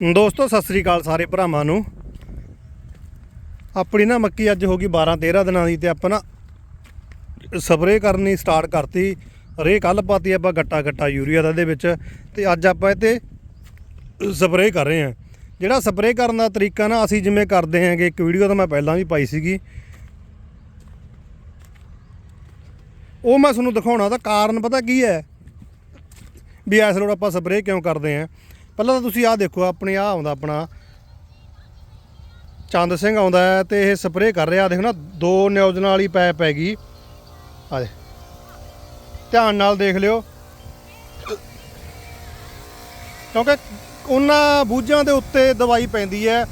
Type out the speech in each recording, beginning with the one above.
ਦੋਸਤੋ, ਸਤਿ ਸ੍ਰੀ ਅਕਾਲ ਸਾਰੇ ਭਰਾਵਾਂ ਨੂੰ। ਆਪਣੀ ਨਾ ਮੱਕੀ ਅੱਜ ਹੋ ਗਈ 12 13 ਦਿਨਾਂ ਦੀ ਤੇ ਆਪਾਂ ਨਾ ਸਪਰੇਅ ਕਰਨੀ ਸਟਾਰਟ ਕਰਤੀ। ਰੇ ਕੱਲ ਪਾਤੀ, ਆਪਾਂ ਗੱਟਾ ਗੱਟਾ ਯੂਰੀਆ ਦਾ ਇਹਦੇ ਵਿੱਚ ਤੇ ਅੱਜ ਆਪਾਂ ਇਹ ਤੇ ਸਪਰੇਅ ਕਰ ਰਹੇ ਹਾਂ। ਜਿਹੜਾ ਸਪਰੇਅ ਕਰਨ ਦਾ ਤਰੀਕਾ ਨਾ ਅਸੀਂ ਜਿਵੇਂ ਕਰਦੇ ਹਾਂਗੇ, ਇੱਕ ਵੀਡੀਓ ਤਾਂ ਮੈਂ ਪਹਿਲਾਂ ਵੀ ਪਾਈ ਸੀਗੀ। ਉਹ ਮੈਂ ਤੁਹਾਨੂੰ ਦਿਖਾਉਣਾ ਦਾ ਕਾਰਨ ਪਤਾ ਕੀ ਹੈ? ਵੀ ਐਸ ਰੋਡ ਆਪਾਂ ਸਪਰੇਅ ਕਿਉਂ ਕਰਦੇ ਆਂ ਪਹਿਲਾਂ ਤਾਂ ਤੁਸੀਂ ਆਹ ਦੇਖੋ, ਆਪਣੇ ਆਹ ਆਉਂਦਾ ਆਪਣਾ। ਚੰਦ ਸਿੰਘ ਆਉਂਦਾ ਹੈ ਤੇ ਇਹ ਸਪਰੇਅ ਕਰ ਰਿਹਾ। ਦੇਖੋ ਨਾ, ਦੋ ਨਿਊਜ਼ਨ ਵਾਲੀ ਪੈਪ ਹੈਗੀ ਆ ਦੇ ਧਿਆਨ ਨਾਲ ਦੇਖ ਲਿਓ। ਕਿਉਂਕਿ ਉਹਨਾਂ ਬੂਝਾਂ ਦੇ ਉੱਤੇ ਦਵਾਈ ਪੈਂਦੀ ਹੈ,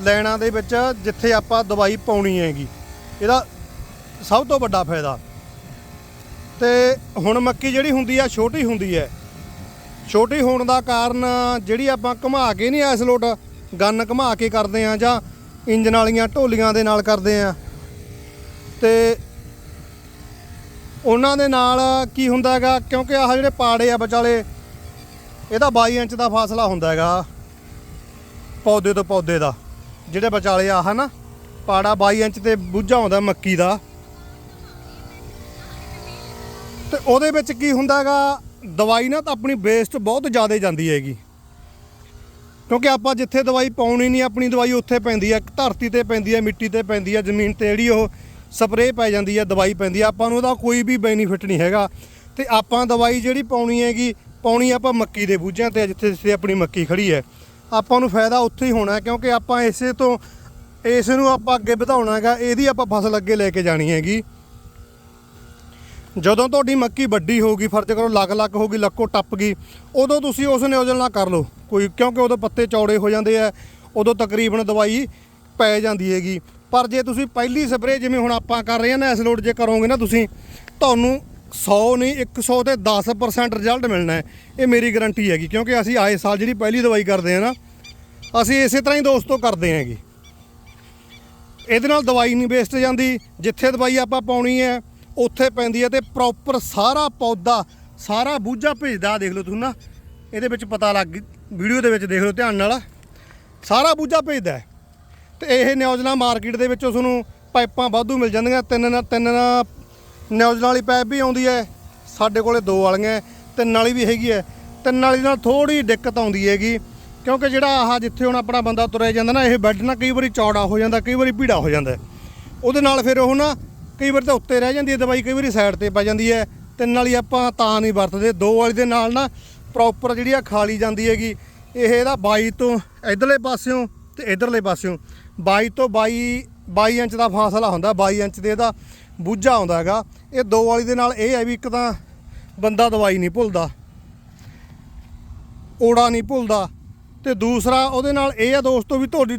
ਲੈਣਾ ਦੇ ਵਿੱਚ, ਜਿੱਥੇ ਆਪਾਂ ਦਵਾਈ ਪਾਉਣੀ ਹੈਗੀ। ਇਹਦਾ ਸਭ ਤੋਂ ਵੱਡਾ ਫਾਇਦਾ। ਤੇ ਹੁਣ ਮੱਕੀ ਜਿਹੜੀ ਹੁੰਦੀ ਆ, ਛੋਟੀ ਹੁੰਦੀ ਹੈ ਛੋਟੀ ਹੋਣ ਦਾ ਕਾਰਨ ਜਿਹੜੀ ਆਪਾਂ ਘੁਮਾ ਕੇ ਨਹੀਂ ਐਸ ਲੋਟ ਗੰਨ ਘੁਮਾ ਕੇ ਕਰਦੇ ਆ ਜਾਂ ਇੰਜਨ ਵਾਲੀਆਂ ਢੋਲੀਆਂ ਦੇ ਨਾਲ ਕਰਦੇ ਆ ਤੇ ਉਹਨਾਂ ਦੇ ਨਾਲ ਕੀ ਹੁੰਦਾ ਹੈਗਾ, ਕਿਉਂਕਿ ਆਹ ਜਿਹੜੇ ਪਾੜੇ ਆ ਵਿਚਾਲੇ ਇਹਦਾ 22 ਇੰਚ ਦਾ ਫਾਸਲਾ ਹੁੰਦਾ ਹੈਗਾ, ਪੌਦੇ ਤੋਂ ਪੌਦੇ ਦਾ, ਜਿਹੜੇ ਵਿਚਾਲੇ ਆ, ਹਨਾ? ਪਾੜਾ 22 ਇੰਚ ਤੇ ਬੁੱਝਾ ਹੁੰਦਾ ਮੱਕੀ ਦਾ। ਤੇ ਉਹਦੇ ਵਿੱਚ ਕੀ ਹੁੰਦਾ ਹੈਗਾ ਦਵਾਈ ਨਾ ਤਾਂ ਆਪਣੀ ਵੇਸਟ ਬਹੁਤ ਜ਼ਿਆਦਾ ਜਾਂਦੀ ਹੈਗੀ। ਕਿਉਂਕਿ ਆਪਾਂ ਜਿੱਥੇ ਦਵਾਈ ਪਾਉਣੀ ਨਹੀਂ, ਆਪਣੀ ਦਵਾਈ ਉੱਥੇ ਪੈਂਦੀ ਹੈ ਧਰਤੀ ਤੇ ਪੈਂਦੀ ਹੈ ਮਿੱਟੀ ਤੇ ਪੈਂਦੀ ਹੈ ਜ਼ਮੀਨ ਤੇ ਜਿਹੜੀ ਉਹ ਸਪਰੇਅ ਪੈ ਜਾਂਦੀ ਹੈ ਦਵਾਈ ਪੈਂਦੀ ਹੈ ਆਪਾਂ ਨੂੰ ਉਹਦਾ ਕੋਈ ਵੀ ਬੈਨੀਫਿਟ ਨਹੀਂ ਹੈਗਾ। ਤੇ ਆਪਾਂ ਦਵਾਈ ਜਿਹੜੀ ਪਾਉਣੀ ਹੈਗੀ, ਪਾਉਣੀ ਆਪਾਂ ਮੱਕੀ ਦੇ ਬੂਝਿਆਂ ਤੇ ਜਿੱਥੇ ਜਿੱਥੇ ਆਪਣੀ ਮੱਕੀ ਖੜੀ ਹੈ। ਆਪਾਂ ਨੂੰ ਫਾਇਦਾ ਉੱਥੇ ਹੀ ਹੋਣਾ ਕਿਉਂਕਿ ਆਪਾਂ ਇਸੇ ਤੋਂ ਇਸ ਨੂੰ ਆਪਾਂ ਅੱਗੇ ਵਧਾਉਣਾ ਹੈਗਾ, ਇਹਦੀ ਆਪਾਂ ਫਸਲ ਅੱਗੇ ਲੈ ਕੇ ਜਾਣੀ ਹੈਗੀ। ਜਦੋਂ ਤੁਹਾਡੀ ਮੱਕੀ ਵੱਡੀ ਹੋਊਗੀ, ਫਰਜ਼ ਕਰੋ ਲੱਗ ਲੱਗ ਹੋਊਗੀ, ਲੱਕੋ ਟੱਪ ਗਈ, ਉਦੋਂ ਤੁਸੀਂ ਉਸ ਨਿਯੋਜਨ ਨਾਲ ਕਰ ਲਓ। ਕੋਈ ਕਿਉਂਕਿ ਉਦੋਂ ਪੱਤੇ ਚੌੜੇ ਹੋ ਜਾਂਦੇ ਆ, ਉਦੋਂ ਤਕਰੀਬਨ ਦਵਾਈ ਪੈ ਜਾਂਦੀ ਹੈਗੀ। ਪਰ ਜੇ ਤੁਸੀਂ ਪਹਿਲੀ ਸਪਰੇਅ ਜਿਵੇਂ ਹੁਣ ਆਪਾਂ ਕਰ ਰਹੇ ਹਾਂ ਨਾ, ਇਸ ਲੋਡ ਜੇ ਕਰੋਗੇ ਨਾ ਤੁਸੀਂ, ਤੁਹਾਨੂੰ 100 ਨਹੀਂ 100 ਤੇ 10% ਰਿਜ਼ਲਟ ਮਿਲਣਾ ਹੈ। ਇਹ ਮੇਰੀ ਗਾਰੰਟੀ ਹੈਗੀ, ਕਿਉਂਕਿ ਅਸੀਂ ਆਏ ਸਾਲ ਜਿਹੜੀ ਪਹਿਲੀ ਦਵਾਈ ਕਰਦੇ ਆ ਨਾ, ਅਸੀਂ ਇਸੇ ਤਰ੍ਹਾਂ ਹੀ ਦੋਸਤੋ ਕਰਦੇ ਹੈਗੇ। ਇਹਦੇ ਨਾਲ ਦਵਾਈ ਨਹੀਂ ਵੇਸਟ ਜਾਂਦੀ, ਜਿੱਥੇ ਦਵਾਈ ਆਪਾਂ ਪਾਉਣੀ ਹੈ ਉੱਥੇ ਪੈਂਦੀ ਹੈ ਤੇ ਪ੍ਰੋਪਰ ਸਾਰਾ ਪੌਦਾ, ਸਾਰਾ ਬੂਝਾ ਭੇਜਦਾ ਦੇਖ ਲਓ ਤੁਸੀਂ ਨਾ। ਇਹਦੇ ਵਿੱਚ ਪਤਾ ਲੱਗ ਗਈ, ਵੀਡੀਓ ਦੇ ਵਿੱਚ ਦੇਖ ਲਓ ਧਿਆਨ ਨਾਲ। ਸਾਰਾ ਬੂਝਾ ਭੇਜਦਾ ਹੈ। ਤੇ ਇਹ ਨਿਊਜ਼ਲਾ ਮਾਰਕੀਟ ਦੇ ਵਿੱਚੋਂ ਤੁਹਾਨੂੰ ਪਾਈਪਾਂ ਵਾਧੂ ਮਿਲ ਜਾਂਦੀਆਂ। ਤਿੰਨ ਨਾ ਤਿੰਨ ਨਾ ਨਿਊਜ਼ਲਾਂ ਵਾਲੀ ਪਾਈਪ ਵੀ ਆਉਂਦੀ ਹੈ। ਸਾਡੇ ਕੋਲੇ ਦੋ ਵਾਲੀਆਂ ਤਿੰਨ ਵਾਲੀ ਵੀ ਹੈਗੀ ਹੈ। ਤਿੰਨ ਵਾਲੀ ਨਾਲ ਥੋੜੀ ਦਿੱਕਤ ਆਉਂਦੀ ਹੈਗੀ, ਕਿਉਂਕਿ ਜਿਹੜਾ ਆਹ ਜਿੱਥੇ ਹੁਣ ਆਪਣਾ ਬੰਦਾ ਤੁਰਿਆ ਜਾਂਦਾ ਨਾ, ਇਹ ਬੈੱਡ ਨਾ ਕਈ ਵਾਰੀ ਚੌੜਾ ਹੋ ਜਾਂਦਾ, ਕਈ ਵਾਰੀ ਭੀੜਾ ਹੋ ਜਾਂਦਾ ਉਹਦੇ ਨਾਲ ਫਿਰ ਉਹ ਨਾ ਕਈ ਵਾਰ ਤਾਂ ਉੱਤੇ ਰਹਿ ਜਾਂਦੀ ਹੈ ਦਵਾਈ, ਕਈ ਵਾਰੀ ਸਾਈਡ ਤੇ ਪੈ ਜਾਂਦੀ ਹੈ ਤਿੰਨ ਵਾਲੀ ਆਪਾਂ ਤਾਂ ਨਹੀਂ ਵਰਤਦੇ। ਦੋ ਵਾਲੀ ਦੇ ਨਾਲ ਨਾ ਪ੍ਰੋਪਰ ਜਿਹੜੀ ਆ ਖਾਲੀ ਜਾਂਦੀ ਹੈਗੀ। ਇਹ ਇਹਦਾ 22 ਤੋਂ ਇਧਰਲੇ ਪਾਸਿਓਂ ਤੇ ਇਧਰਲੇ ਪਾਸਿਓਂ। 22 ਤੋਂ 22 22 ਇੰਚ ਦਾ ਫਾਸਲਾ ਹੁੰਦਾ 22 ਇੰਚ ਦੇ ਇਹਦਾ ਬੂਝਾ ਆਉਂਦਾ ਹੈਗਾ। ਇਹ ਦੋ ਵਾਲੀ ਦੇ ਨਾਲ ਇਹ ਹੈ ਵੀ ਇੱਕ ਤਾਂ ਬੰਦਾ ਦਵਾਈ ਨਹੀਂ ਭੁੱਲਦਾ। ਓੜਾ ਨਹੀਂ ਭੁੱਲਦਾ। ਤੇ ਦੂਸਰਾ ਉਹਦੇ ਨਾਲ ਇਹ ਆ ਦੋਸਤੋ ਵੀ ਤੁਹਾਡੀ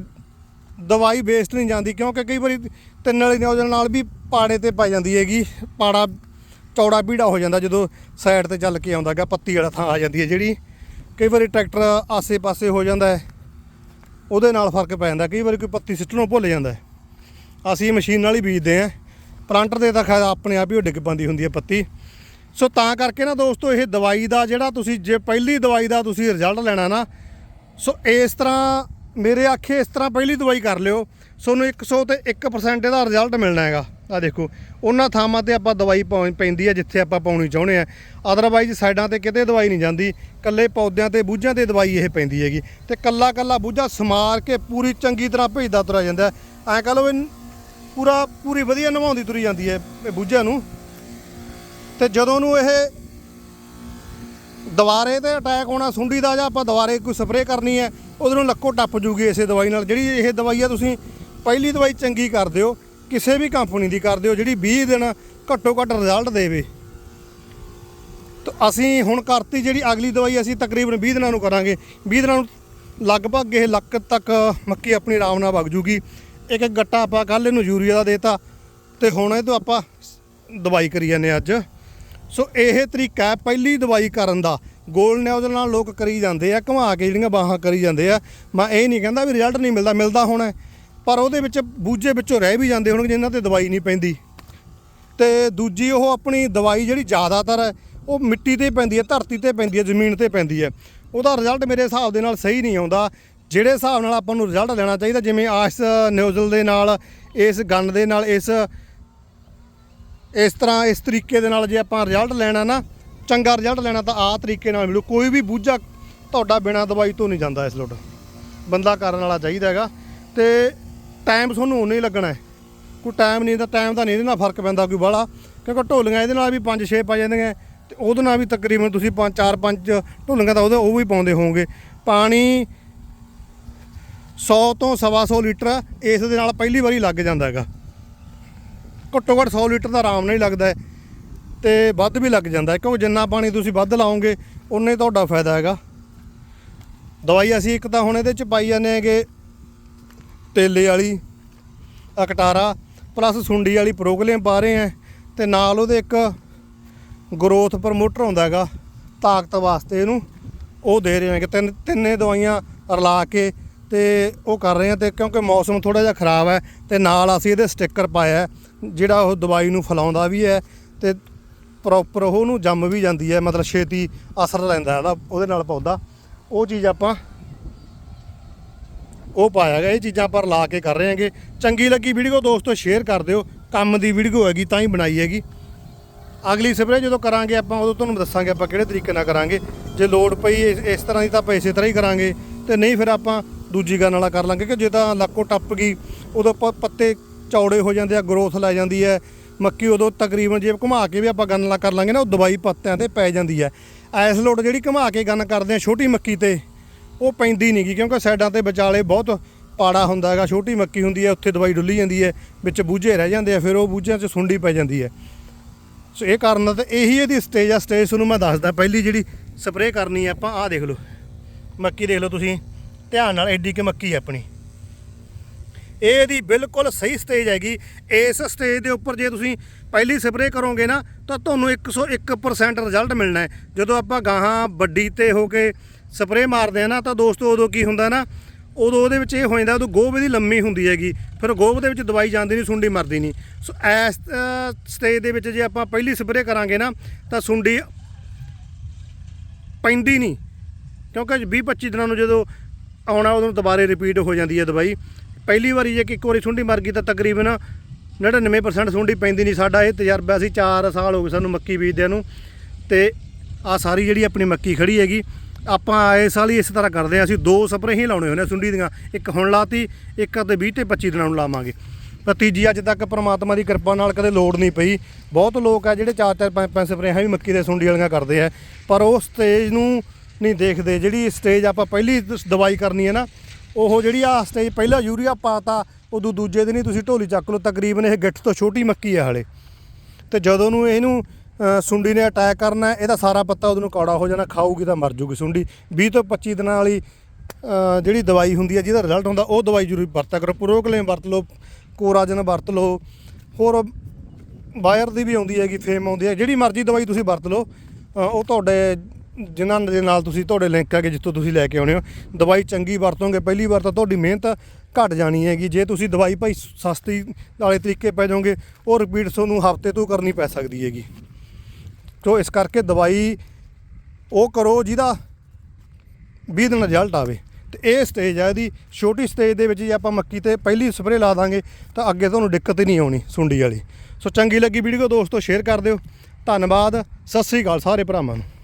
ਦਵਾਈ ਵੇਸਟ ਨਹੀਂ ਜਾਂਦੀ ਕਿਉਂਕਿ ਕਈ ਵਾਰੀ ਤਿੰਨ ਵਾਲੀ ਨਿਊਜ਼ਲ ਨਾਲ ਵੀ ਪਾੜੇ ਤੇ ਪੈ ਜਾਂਦੀ ਹੈਗੀ, ਪਾੜਾ ਚੌੜਾ ਪੀੜਾ ਹੋ ਜਾਂਦਾ ਜਦੋਂ ਸਾਈਡ ਤੇ ਚੱਲ ਕੇ ਆਉਂਦਾ ਹੈਗਾ, ਪੱਤੀ ਵਾਲਾ ਥਾਂ ਆ ਜਾਂਦੀ ਹੈ ਜਿਹੜੀ, ਕਈ ਵਾਰੀ ਟਰੈਕਟਰ ਆਸੇ-ਪਾਸੇ ਹੋ ਜਾਂਦਾ ਹੈ, ਉਹਦੇ ਨਾਲ ਫ਼ਰਕ ਪੈ ਜਾਂਦਾ, ਕਈ ਵਾਰੀ ਕੋਈ ਪੱਤੀ ਸਿੱਟਣੋਂ ਭੁੱਲ ਜਾਂਦਾ ਹੈ। ਅਸੀਂ ਮਸ਼ੀਨ ਨਾਲ ਹੀ ਬੀਜਦੇ ਆਂ ਪਲਾਂਟਰ ਦੇ ਤਾਂ ਖੈਰ ਆਪਣੇ ਆਪ ਹੀ ਉਹ ਡਿੱਗ ਪੈਂਦੀ ਹੁੰਦੀ ਹੈ ਪੱਤੀ। ਸੋ ਤਾਂ ਕਰਕੇ ਨਾ ਦੋਸਤੋ, ਇਹ ਦਵਾਈ ਦਾ ਜਿਹੜਾ ਤੁਸੀਂ, ਜੇ ਪਹਿਲੀ ਦਵਾਈ ਦਾ ਤੁਸੀਂ ਰਿਜ਼ਲਟ ਲੈਣਾ ਨਾ, ਸੋ ਇਸ ਤਰ੍ਹਾਂ ਮੇਰੇ ਆਖੇ ਇਸ ਤਰ੍ਹਾਂ ਪਹਿਲੀ ਦਵਾਈ ਕਰ ਲਿਓ, ਤੁਹਾਨੂੰ 100 ਤੇ 1% ਇਹਦਾ ਰਿਜ਼ਲਟ ਮਿਲਣਾ ਹੈਗਾ। ਆ ਦੇਖੋ, ਉਹਨਾਂ ਥਾਵਾਂ ਤੇ ਆਪਾਂ ਦਵਾਈ ਪਾਉਣੀ ਪੈਂਦੀ ਹੈ ਜਿੱਥੇ ਆਪਾਂ ਪਾਉਣੀ ਚਾਹੁੰਦੇ ਆ। ਅਦਰਵਾਈਜ਼ ਸਾਈਡਾਂ ਤੇ ਕਿਤੇ ਦਵਾਈ ਨਹੀਂ ਜਾਂਦੀ ਕੱਲੇ ਪੌਦਿਆਂ ਤੇ ਬੂਝਾਂ ਤੇ ਦਵਾਈ ਇਹ ਪੈਂਦੀ ਹੈਗੀ। ਤੇ ਕੱਲਾ ਕੱਲਾ ਬੂਝਾ ਸਮਾਰ ਕੇ ਪੂਰੀ ਚੰਗੀ ਤਰ੍ਹਾਂ ਭੇਜਦਾ ਤੁਰਿਆ ਜਾਂਦਾ। ਐ ਕਹ ਲਓ ਵੀ ਪੂਰਾ ਪੂਰੀ ਵਧੀਆ ਨਿਭਾਉਂਦੀ ਤੁਰੀ ਜਾਂਦੀ ਹੈ ਇਹ ਬੂਝਿਆਂ ਨੂੰ। ਤੇ ਜਦੋਂ ਨੂੰ ਇਹ ਦੁਬਾਰੇ ਤੇ ਅਟੈਕ ਹੋਣਾ, ਸੁੰਡੀ ਦਾ ਜਾਂ ਆਪਾਂ ਦੁਬਾਰੇ ਕੋਈ ਸਪਰੇਅ ਕਰਨੀ ਹੈ ਉਹਦੇ ਨੂੰ ਲੱਕੋ ਟੱਪ ਜੂਗੀ ਇਸੇ ਦਵਾਈ ਨਾਲ। ਜਿਹੜੀ ਇਹ ਦਵਾਈ ਆ, ਤੁਸੀਂ ਪਹਿਲੀ ਦਵਾਈ ਚੰਗੀ ਕਰ ਦਿਓ, ਕਿਸੇ ਵੀ ਕੰਪਨੀ ਦੀ ਕਰ ਦਿਓ, ਜਿਹੜੀ 20 ਦਿਨ ਘੱਟੋ ਘੱਟ ਰਿਜ਼ਲਟ ਦੇਵੇ। ਤਾਂ ਅਸੀਂ ਹੁਣ ਕਰਤੀ ਜਿਹੜੀ ਅਗਲੀ ਦਵਾਈ, ਅਸੀਂ ਤਕਰੀਬਨ 20 ਦਿਨਾਂ ਨੂੰ ਕਰਾਂਗੇ। 20 ਦਿਨਾਂ ਨੂੰ ਲਗਭਗ ਇਹ ਲੱਕ ਤੱਕ ਮੱਕੀ ਆਪਣੀ ਆਰਾਮ ਨਾਲ ਵਗ ਜੂਗੀ। ਇੱਕ ਇੱਕ ਗੱਟਾ ਆਪਾਂ ਕੱਲ ਇਹਨੂੰ ਯੂਰੀਆ ਦਾ ਦੇਤਾ ਤੇ ਹੁਣ ਇਹ ਤੋਂ ਆਪਾਂ ਦਵਾਈ ਕਰੀ ਜਾਂਦੇ ਹਾਂ ਅੱਜ। ਸੋ ਇਹ ਤਰੀਕਾ ਹੈ ਪਹਿਲੀ ਦਵਾਈ ਕਰਨ ਦਾ। ਗੋਲ ਨਿਊਜ਼ਲ ਨਾਲ ਲੋਕ ਕਰੀ ਜਾਂਦੇ ਆ, ਘੁਮਾ ਕੇ ਜਿਹੜੀਆਂ ਬਾਹਾਂ ਕਰੀ ਜਾਂਦੇ ਆ। ਮੈਂ ਇਹ ਨਹੀਂ ਕਹਿੰਦਾ ਵੀ ਰਿਜ਼ਲਟ ਨਹੀਂ ਮਿਲਦਾ ਮਿਲਦਾ ਹੋਣਾ ਪਰ ਉਹਦੇ ਵਿੱਚ ਬੂਝੇ ਵਿੱਚੋਂ ਰਹਿ ਵੀ ਜਾਂਦੇ ਹੋਣਗੇ, ਜਿਨ੍ਹਾਂ ਤੇ ਦਵਾਈ ਨਹੀਂ ਪੈਂਦੀ। ਤੇ ਦੂਜੀ ਉਹ ਆਪਣੀ ਦਵਾਈ ਜਿਹੜੀ ਜ਼ਿਆਦਾਤਰ ਹੈ, ਉਹ ਮਿੱਟੀ ਤੇ ਪੈਂਦੀ ਹੈ, ਧਰਤੀ ਤੇ ਪੈਂਦੀ ਹੈ, ਜ਼ਮੀਨ ਤੇ ਪੈਂਦੀ ਹੈ। ਉਹਦਾ ਰਿਜ਼ਲਟ ਮੇਰੇ ਹਿਸਾਬ ਦੇ ਨਾਲ ਸਹੀ ਨਹੀਂ ਆਉਂਦਾ। ਜਿਹੜੇ ਹਿਸਾਬ ਨਾਲ ਆਪਾਂ ਨੂੰ ਰਿਜ਼ਲਟ ਲੈਣਾ ਚਾਹੀਦਾ, ਜਿਵੇਂ ਆਸ ਨਿਊਜ਼ਲ ਦੇ ਨਾਲ, ਇਸ ਗੰਨ ਦੇ ਨਾਲ, ਇਸ ਇਸ ਤਰ੍ਹਾਂ ਇਸ ਤਰੀਕੇ ਦੇ ਨਾਲ ਜੇ ਆਪਾਂ ਰਿਜ਼ਲਟ ਲੈਣਾ ਨਾ ਚੰਗਾ ਰਿਜ਼ਲਟ ਲੈਣਾ ਤਾਂ ਆਹ ਤਰੀਕੇ ਨਾਲ ਮਿਲੂ। ਕੋਈ ਵੀ ਬੂਝਾ ਤੁਹਾਡਾ ਬਿਨਾਂ ਦਵਾਈ ਤੋਂ ਨਹੀਂ ਜਾਂਦਾ ਇਸ ਲੋਟ। ਬੰਦਾ ਕਰਨ ਵਾਲਾ ਚਾਹੀਦਾ ਹੈਗਾ। ਤੇ ਟਾਈਮ ਤੁਹਾਨੂੰ ਉਨਾ ਹੀ ਲੱਗਣਾ ਹੈ। ਕੋਈ ਟਾਈਮ ਨਹੀਂ ਤਾਂ ਟਾਈਮ ਦਾ ਨਹੀਂ ਇਹਦੇ ਨਾਲ ਫ਼ਰਕ ਪੈਂਦਾ ਕੋਈ ਬਾਹਲਾ। ਕਿਉਂਕਿ ਢੋਲੀਆਂ ਇਹਦੇ ਨਾਲ ਵੀ 5-6 ਪਾ ਜਾਂਦੀਆਂ ਤੇ ਉਹਦੇ ਨਾਲ ਵੀ ਤਕਰੀਬਨ ਤੁਸੀਂ 5 4 5 ਢੋਲੀਆਂ ਤਾਂ ਉਹਦੇ ਉਹ ਵੀ ਪਾਉਂਦੇ ਹੋਵੋਗੇ। ਪਾਣੀ 100 ਤੋਂ 125 ਲੀਟਰ ਇਸ ਦੇ ਨਾਲ ਪਹਿਲੀ ਵਾਰੀ ਲੱਗ ਜਾਂਦਾ ਹੈਗਾ। ਘੱਟੋ ਘੱਟ 100 ਲੀਟਰ ਦਾ ਆਰਾਮ ਨਾਲ ਹੀ ਲੱਗਦਾ ਹੈ। ਤੇ ਵੱਧ ਵੀ ਲੱਗ ਜਾਂਦਾ ਕਿਉਂਕਿ ਜਿੰਨਾ ਪਾਣੀ ਤੁਸੀਂ ਵੱਧ ਲਾਓਗੇ, ਉਨੇ ਹੀ ਤੁਹਾਡਾ ਫਾਇਦਾ ਹੈਗਾ। ਦਵਾਈ ਅਸੀਂ ਇੱਕ ਤਾਂ ਹੁਣ ਇਹਦੇ ਚ ਪਾਈ ਜਾਂਦੇ ਹੈਗੇ, ਤੇਲੇ ਵਾਲੀ, ਅਕਟਾਰਾ ਪਲੱਸ ਸੁੰਡੀ ਵਾਲੀ ਪ੍ਰੋਗਲੇਮ ਪਾ ਰਹੇ ਆ ਤੇ ਨਾਲ ਉਹਦੇ ਇੱਕ ਗਰੋਥ ਪ੍ਰਮੋਟਰ ਹੁੰਦਾ ਹੈਗਾ, ਤਾਕਤ ਵਾਸਤੇ ਇਹਨੂੰ, ਉਹ ਦੇ ਰਹੇ ਹੈਗੇ। ਤਿੰਨ, ਤਿੰਨੇ ਦਵਾਈਆਂ ਰਲਾ ਕੇ ਤੇ ਉਹ ਕਰ ਰਹੇ ਆ ਤੇ ਕਿਉਂਕਿ ਮੌਸਮ ਥੋੜਾ ਜਿਹਾ ਖਰਾਬ ਹੈ, ਤੇ ਨਾਲ ਅਸੀਂ ਇਹਦੇ ਸਟicker ਪਾਇਆ ਜਿਹੜਾ ਉਹ ਦਵਾਈ ਨੂੰ ਫੈਲਾਉਂਦਾ ਵੀ ਹੈ, ਤੇ ਪ੍ਰੋਪਰ ਉਹਨੂੰ ਜੰਮ ਵੀ ਜਾਂਦੀ ਹੈ, ਮਤਲਬ ਛੇਤੀ ਅਸਰ ਲੈਂਦਾ ਇਹਦਾ ਉਹਦੇ ਨਾਲ ਪੌਦਾ। ਉਹ ਚੀਜ਼ ਆਪਾਂ ਉਹ ਪਾਇਆ ਗਿਆ, ਇਹ ਚੀਜ਼ਾਂ ਆਪਾਂ ਲਾ ਕੇ ਕਰ ਰਹੇ ਹਾਂਗੇ। ਚੰਗੀ ਲੱਗੀ ਵੀਡੀਓ ਦੋਸਤੋ ਸ਼ੇਅਰ ਕਰ ਦਿਓ। ਕੰਮ ਦੀ ਵੀਡੀਓ ਹੈਗੀ, ਤਾਂ ਹੀ ਬਣਾਈ ਹੈਗੀ। ਅਗਲੀ ਸਪਰੇ ਜਦੋਂ ਕਰਾਂਗੇ ਆਪਾਂ, ਉਦੋਂ ਤੁਹਾਨੂੰ ਦੱਸਾਂਗੇ ਆਪਾਂ ਕਿਹੜੇ ਤਰੀਕੇ ਨਾਲ ਕਰਾਂਗੇ। ਜੇ ਲੋਡ ਪਈ ਇਸ ਤਰ੍ਹਾਂ ਦੀ ਤਾਂ ਆਪਾਂ ਇਸੇ ਤਰ੍ਹਾਂ ਹੀ ਕਰਾਂਗੇ। ਤੇ ਨਹੀਂ ਫਿਰ ਆਪਾਂ ਦੂਜੀ ਗੱਲ ਵਾਲਾ ਕਰ ਲਾਂਗੇ, ਕਿ ਜੇ ਤਾਂ ਲੱਕੋ ਟੱਪ ਗਈ, ਉਦੋਂ ਪ- ਪੱਤੇ ਚੌੜੇ ਹੋ ਜਾਂਦੇ ਆ ਗਰੋਥ ਲੈ ਜਾਂਦੀ ਹੈ। ਮੱਕੀ ਉਦੋਂ ਤਕਰੀਬਨ ਜੇ ਘੁਮਾ ਕੇ ਵੀ ਆਪਾਂ ਗਨ ਵਾਲਾ ਕਰ ਲਾਂਗੇ ਨਾ, ਉਹ ਦਵਾਈ ਪੱਤਿਆਂ ਤੇ ਪੈ ਜਾਂਦੀ ਹੈ। ਐਸ ਲੋਡ ਜਿਹੜੀ ਘੁਮਾ ਕੇ ਗਨ ਕਰਦੇ ਆ ਛੋਟੀ ਮੱਕੀ ਤੇ, ਉਹ ਪੈਂਦੀ ਨਹੀਂ ਗੀ ਕਿਉਂਕਿ ਸਾਈਡਾਂ ਤੇ ਵਿਚਾਲੇ ਬਹੁਤ ਪਾੜਾ ਹੁੰਦਾ ਹੈਗਾ, ਛੋਟੀ ਮੱਕੀ ਹੁੰਦੀ ਹੈ, ਉੱਥੇ ਦਵਾਈ ਡੁੱਲੀ ਜਾਂਦੀ ਹੈ, ਵਿੱਚ ਬੂਝੇ ਰਹਿ ਜਾਂਦੇ ਆ, ਫਿਰ ਉਹ ਬੂਝਿਆਂ 'ਚ ਸੁੰਡੀ ਪੈ ਜਾਂਦੀ ਹੈ। ਸੋ ਇਹ ਕਾਰਨ ਤਾਂ ਇਹੀ ਇਹਦੀ ਸਟੇਜ ਆ ਸਟੇਜ ਤੁਹਾਨੂੰ ਮੈਂ ਦੱਸਦਾ, ਪਹਿਲੀ ਜਿਹੜੀ ਸਪਰੇਅ ਕਰਨੀ ਹੈ ਆਪਾਂ, ਆਹ ਦੇਖ ਲਓ। ਮੱਕੀ ਦੇਖ ਲਓ ਤੁਸੀਂ, ਧਿਆਨ ਨਾਲ, ਐਡੀ ਕਿ ਮੱਕੀ ਹੈ ਆਪਣੀ। ਇਹ ਇਹਦੀ ਬਿਲਕੁਲ ਸਹੀ ਸਟੇਜ ਹੈਗੀ। ਇਸ ਸਟੇਜ ਦੇ ਉੱਪਰ ਜੇ ਤੁਸੀਂ ਪਹਿਲੀ ਸਪਰੇਅ ਕਰੋਗੇ ਨਾ, ਤਾਂ ਤੁਹਾਨੂੰ 101% ਰਿਜ਼ਲਟ ਮਿਲਣਾ ਹੈ। ਜਦੋਂ ਆਪਾਂ ਗਾਹਾਂ ਵੱਡੀ ਤੇ ਹੋ ਕੇ ਸਪਰੇਅ ਮਾਰਦੇ ਆ ਨਾ, ਤਾਂ ਦੋਸਤੋ ਉਦੋਂ ਕੀ ਹੁੰਦਾ ਨਾ, ਉਦੋਂ ਉਹਦੇ ਵਿੱਚ ਇਹ ਹੋ ਜਾਂਦਾ, ਉਦੋਂ ਗੋਭ ਇਹਦੀ ਲੰਮੀ ਹੁੰਦੀ ਹੈਗੀ। ਫਿਰ ਗੋਭ ਦੇ ਵਿੱਚ ਦਵਾਈ ਜਾਂਦੀ ਨਹੀਂ, ਸੁੰਡੀ ਮਰਦੀ ਨਹੀਂ। ਸੋ ਇਸ ਸਟੇਜ ਦੇ ਵਿੱਚ ਜੇ ਆਪਾਂ ਪਹਿਲੀ ਸਪਰੇਅ ਕਰਾਂਗੇ ਨਾ, ਤਾਂ ਸੁੰਡੀ ਪੈਂਦੀ ਨਹੀਂ। ਕਿਉਂਕਿ 20 25 ਦਿਨਾਂ ਨੂੰ ਜਦੋਂ ਆਉਣਾ, ਉਦੋਂ ਦੁਬਾਰੇ ਰਿਪੀਟ ਹੋ ਜਾਂਦੀ ਹੈ ਦਵਾਈ। ਪਹਿਲੀ ਵਾਰੀ ਜੇ ਕਿ ਇੱਕ ਵਾਰੀ ਸੁੰਡੀ ਮਰ ਗਈ ਤਾਂ ਤਕਰੀਬਨ 99% ਸੁੰਡੀ ਪੈਂਦੀ ਨਹੀਂ ਸਾਡਾ ਇਹ ਤਜਰਬਾ ਸੀ 4 ਸਾਲ ਹੋ ਗਏ ਸਾਨੂੰ ਮੱਕੀ ਬੀਜਦਿਆਂ ਨੂੰ। ਤੇ ਆ ਸਾਰੀ ਜਿਹੜੀ ਆਪਣੀ ਮੱਕੀ ਖੜੀ ਹੈਗੀ, ਆਪਾਂ ਆਏ ਸਾਲ ਹੀ ਇਸ ਤਰ੍ਹਾਂ ਕਰਦੇ ਆ ਅਸੀਂ ਦੋ ਸਪਰੇਅ ਹੀ ਲਾਉਣੇ ਹੁੰਦੇ ਆ ਸੁੰਡੀ ਦੀਆਂ। ਇੱਕ ਹੁਣ ਲਾਤੀ, ਇੱਕ ਅਤੇ 20 ਤੇ 25 ਦਿਨਾਂ ਨੂੰ ਲਾਵਾਂਗੇ। ਪਰ ਤੀਜੀ ਅੱਜ ਤੱਕ ਪ੍ਰਮਾਤਮਾ ਦੀ ਕਿਰਪਾ ਨਾਲ ਕਦੇ ਲੋੜ ਨਹੀਂ ਪਈ। ਬਹੁਤ ਲੋਕ ਆ ਜਿਹੜੇ ਚਾਰ ਚਾਰ, ਪੰਜ ਪੰਜ ਸਪਰੇਹਾਂ ਵੀ ਮੱਕੀ ਦੇ ਸੁੰਡੀ ਵਾਲੀਆਂ ਕਰਦੇ ਆ। ਪਰ ਉਹ ਸਟੇਜ ਨੂੰ ਨਹੀਂ ਦੇਖਦੇ। ਜਿਹੜੀ ਸਟੇਜ ਆਪਾਂ ਪਹਿਲੀ ਦ- ਦਵਾਈ ਕਰਨੀ ਹੈ ਨਾ ਉਹ ਜਿਹੜੀ ਆ ਸਟੇਜ ਪਹਿਲਾ ਯੂਰੀਆ ਪਾਤਾ, ਉਦੋਂ ਦੂਜੇ ਦਿਨ ਹੀ ਤੁਸੀਂ ਢੋਲੀ ਚੱਕ ਲਓ, ਤਕਰੀਬਨ ਇਹ ਗਿੱਠ ਤੋਂ ਛੋਟੀ ਮੱਕੀ ਆ ਹਲੇ। ਤੇ ਜਦੋਂ ਨੂੰ ਇਹਨੂੰ ਸੁੰਡੀ ਨੇ ਅਟੈਕ ਕਰਨਾ, ਇਹਦਾ ਸਾਰਾ ਪੱਤਾ ਉਹਨੂੰ ਕੌੜਾ ਹੋ ਜਾਣਾ, ਖਾਊਗੀ ਤਾਂ ਮਰ ਜੂਗੀ ਸੁੰਡੀ। 20 ਤੋਂ 25 ਦਿਨਾਂ ਵਾਲੀ ਜਿਹੜੀ ਦਵਾਈ ਹੁੰਦੀ ਹੈ ਜਿਹਦਾ ਰਿਜ਼ਲਟ ਹੁੰਦਾ, ਉਹ ਦਵਾਈ ਜ਼ਰੂਰ ਵਰਤਿਆ ਕਰੋ। ਪ੍ਰੋਕਲੇਮ ਵਰਤ ਲਓ ਕੋਰਾਜਨ ਵਰਤ ਲਓ, ਹੋਰ ਵਾਇਰ ਦੀ ਵੀ ਆਉਂਦੀ ਹੈਗੀ, ਫੇਮ ਆਉਂਦੀ ਹੈ। ਜਿਹੜੀ ਮਰਜ਼ੀ ਦਵਾਈ ਤੁਸੀਂ ਵਰਤ ਲਓ ਉਹ ਤੁਹਾਡੇ ਜਿਨ੍ਹਾਂ ਦੇ ਨਾਲ ਤੁਸੀਂ ਤੁਹਾਡੇ ਲਿੰਕ ਹੈਗੇ, ਜਿੱਥੋਂ ਤੁਸੀਂ ਲੈ ਕੇ ਆਉਣੇ ਹੋ, ਦਵਾਈ ਚੰਗੀ ਵਰਤੋਗੇ, ਪਹਿਲੀ ਵਾਰ ਤਾਂ ਤੁਹਾਡੀ ਮਿਹਨਤ ਘਟ ਜਾਣੀ ਹੈਗੀ। ਜੇ ਤੁਸੀਂ ਦਵਾਈ ਭਾਈ ਸਸਤੀ ਵਾਲੇ ਤਰੀਕੇ ਪੈ ਜਾਓਗੇ, ਉਹ ਰਿਪੀਟ ਤੁਹਾਨੂੰ ਹਫ਼ਤੇ ਤੋਂ ਕਰਨੀ ਪੈ ਸਕਦੀ ਹੈਗੀ। ਸੋ ਇਸ ਕਰਕੇ ਦਵਾਈ ਉਹ ਕਰੋ ਜਿਹਦਾ 20 ਦਿਨ ਰਿਜ਼ਲਟ ਆਵੇ। ਤੇ ਇਹ ਸਟੇਜ ਹੈ ਇਹਦੀ, ਛੋਟੀ ਸਟੇਜ ਦੇ ਵਿੱਚ ਜੇ ਆਪਾਂ ਮੱਕੀ ਤੇ ਪਹਿਲੀ ਸਪਰੇਅ ਲਾ ਦਾਂਗੇ, ਤਾਂ ਅੱਗੇ ਤੁਹਾਨੂੰ ਦਿੱਕਤ ਹੀ ਨਹੀਂ ਆਉਣੀ ਸੁੰਡੀ ਵਾਲੀ। ਸੋ ਚੰਗੀ ਲੱਗੀ ਵੀਡੀਓ, ਦੋਸਤੋ ਸ਼ੇਅਰ ਕਰ ਦਿਓ। ਧੰਨਵਾਦ, ਸਤਿ ਸ੍ਰੀ ਅਕਾਲ ਸਾਰੇ ਭਰਾਵਾਂ ਨੂੰ।